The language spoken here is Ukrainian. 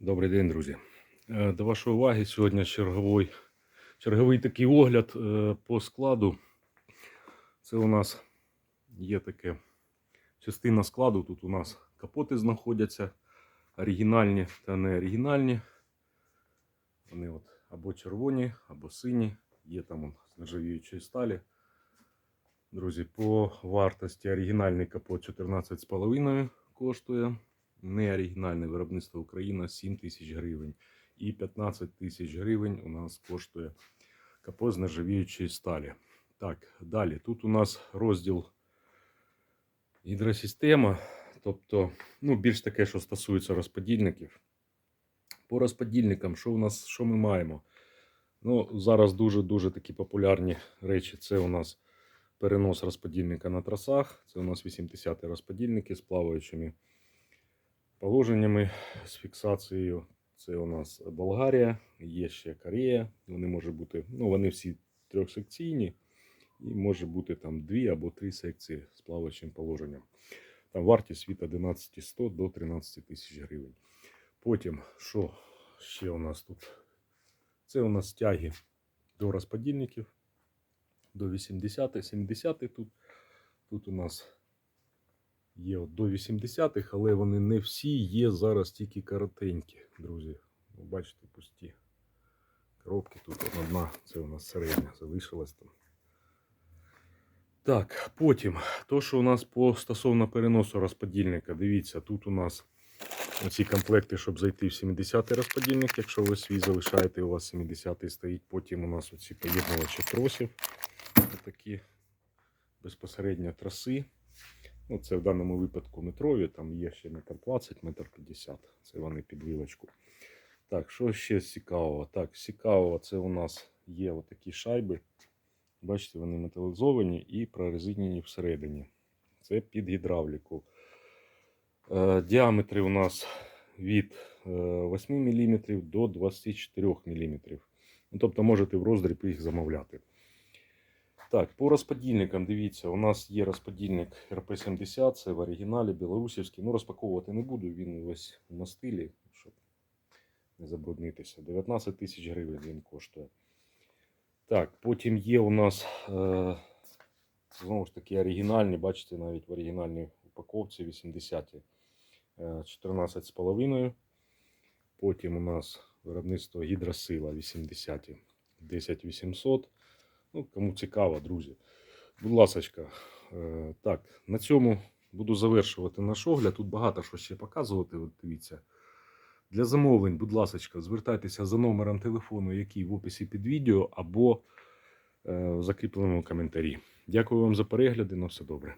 Добрий день, друзі. Е, До вашої уваги сьогодні черговий, черговий такий огляд е, по складу. Це у нас є таке частина складу. Тут у нас капоти знаходяться оригінальні та не оригінальні. Вони от або червоні, або сині. Є там з нержавіючої сталі. Друзі, по вартості оригінальний капот 14,5 коштує. Неоригінальне виробництво Україна 7 тисяч гривень. І 15 тисяч гривень у нас коштує капот з нержавіючої сталі. Так, далі. Тут у нас розділ гідросистема. Тобто, ну, більш таке, що стосується розподільників. По розподільникам, що у нас, що ми маємо? Ну, зараз дуже-дуже такі популярні речі. Це у нас перенос розподільника на трасах. Це у нас 80 розподільники з плаваючими положеннями, з фіксацією. Це у нас Болгарія, є ще Корея. Вони можуть бути, ну вони всі трьохсекційні, і може бути там дві або три секції з плаваючим положенням. Там вартість від 11 до 13 тисяч гривень. Потім, що ще у нас тут? Це у нас тяги до розподільників до 80 70 тут. Тут у нас є до 80-х, але вони не всі є зараз тільки коротенькі, друзі. Ви бачите, пусті коробки. Тут одна, це у нас середня залишилась там. Так, потім, то, що у нас по стосовно переносу розподільника, дивіться, тут у нас оці комплекти, щоб зайти в 70-й розподільник. Якщо ви свій залишаєте, у вас 70-й стоїть. Потім у нас оці поєднувачі тросів. Такі безпосередньо траси. Ну, це в даному випадку метрові, там є ще метр 20, метр 50. Це вони під вилочку. Так, що ще цікавого? Так, цікавого, це у нас є отакі шайби. Бачите, вони металізовані і прорезинені всередині. Це під гідравліку. Е, діаметри у нас від е, 8 мм до 24 мм. Ну, тобто можете в роздріб їх замовляти. Так, по розподільникам, дивіться, у нас є розподільник РП-70, це в оригіналі білорусівський. Ну, розпаковувати не буду, він весь на стилі, щоб не забруднитися. 19 тисяч гривень він коштує. Так, потім є у нас е, знову ж таки оригінальні, бачите, навіть в оригінальній упаковці 80 е, 14,5. Потім у нас виробництво гідросила 80 10800. Ну, кому цікаво, друзі. Будь ласочка, е, так, на цьому буду завершувати наш огляд. Тут багато що ще показувати. От дивіться. Для замовлень, будь ласочка, звертайтеся за номером телефону, який в описі під відео, або е, в закріпленому коментарі. Дякую вам за перегляди. На все добре.